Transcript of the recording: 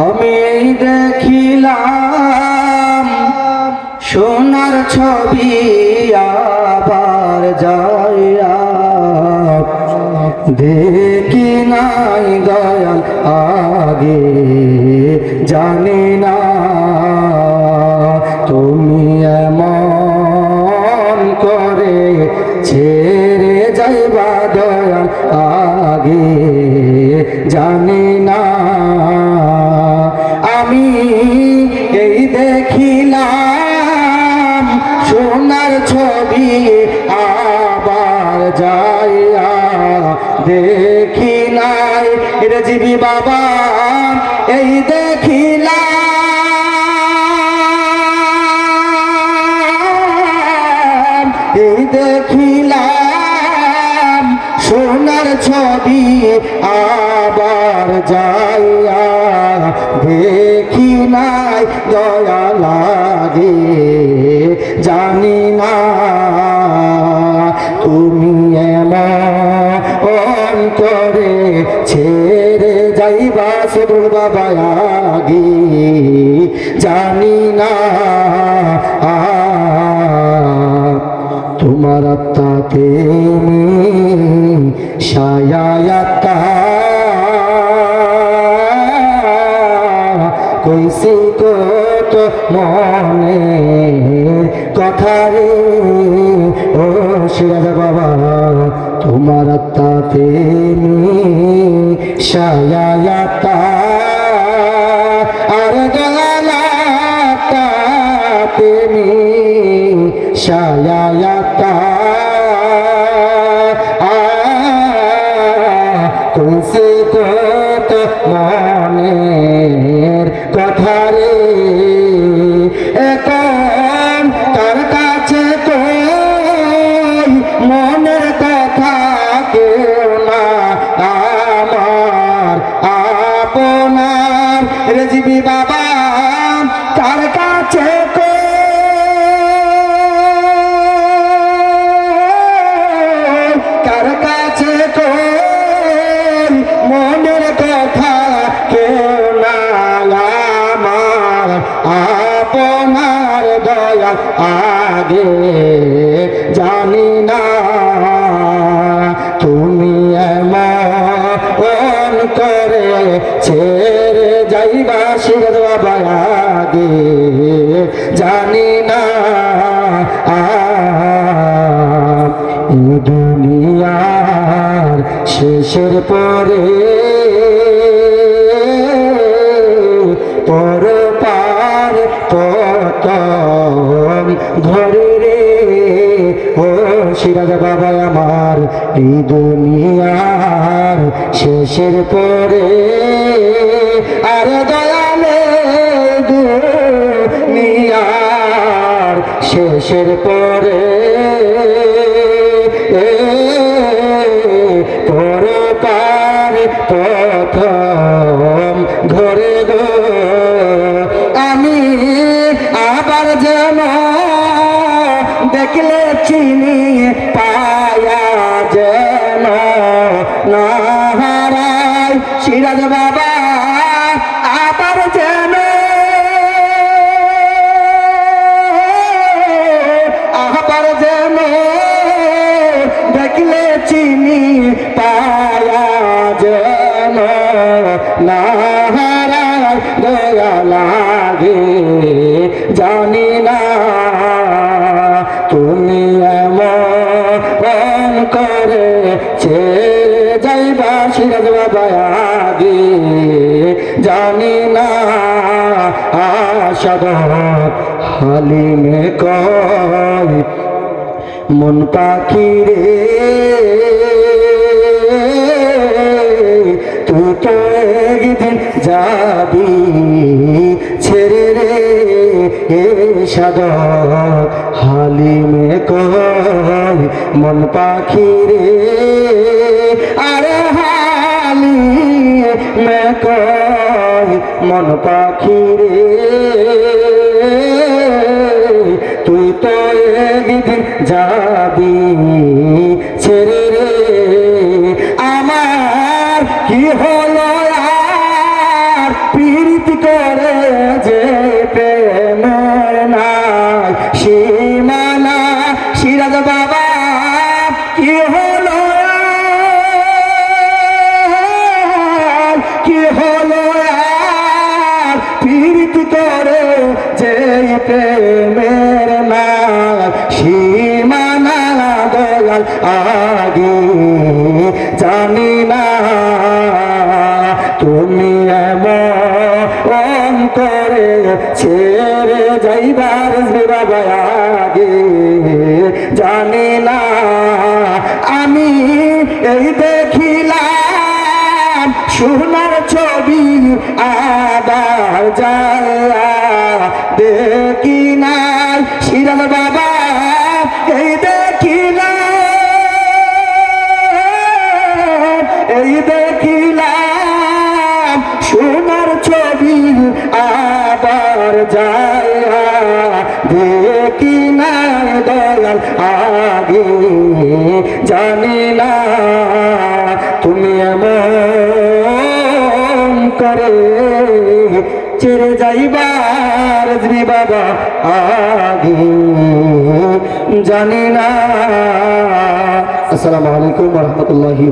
আমি দেখিলাম সোনার ছবি আবার যাইয়া। দেখি নাই দয়াল আগে, জানি না তুমি এমন করে ছেড়ে যাইবা দয়াল আগে, জানি ছবি আবার যাইয়া দেখি নাই। রেজিবি বাবা, এই দেখিলাম এই দেখিলাম সোনার ছবি আবার যাইয়া দেখি নাই। দয়া লাগে জানি ছেড়ে যাইবা সবুর বাবা আগে, জানি না। তোমার আত্মাতে সায়াত্তা কইসি কত মনে কথা রে, ও সিরাজ বাবা, তোমার সায়াত্তা আর গলাটা তুমি সায়াতা রেজিবি বাবা তার কাছে কার কাছে মনের কথা কেউ না আমার, আপনার দয়া আগে জানি। জানি না। দুনিয়ার শেষের পরে পর পার পতম ধরে রে। ও সিরাজ বাবা আমার, এই দুনিয়ার শেষের পরে আর দয়ালে শেষের পরে আমি আবার দেখলে চিনি পায়া যেন না হারাই সিরাজ বাবা। জানি না তুমি এমন করে ছেড়ে যাইবা সিরাজ বাবা আগে। জানি না আশাদর হালিমে কয়, মন পাখি রে। সাদর হালিমে কয় মন পাখি রে আরে হালি মে কয় মন পাখি রে তুই তো একদিন যাবি ছেড়ে রে। আমার কি হলো জানি না তুমি এমন করে ছেড়ে যাইবার বাবা জানি না আমি এই দেখিলাম সোনার ছবি আবার যায়। দেখি নাই শিরাল বাবা আবার যায় দেখি নাই দয়াল, আগে জানি না তুমি এমন করে চেরে যাইবার শ্রী বাবা, আগে জানি না। আসসালামু আলাইকুম রহমতুল্লাহি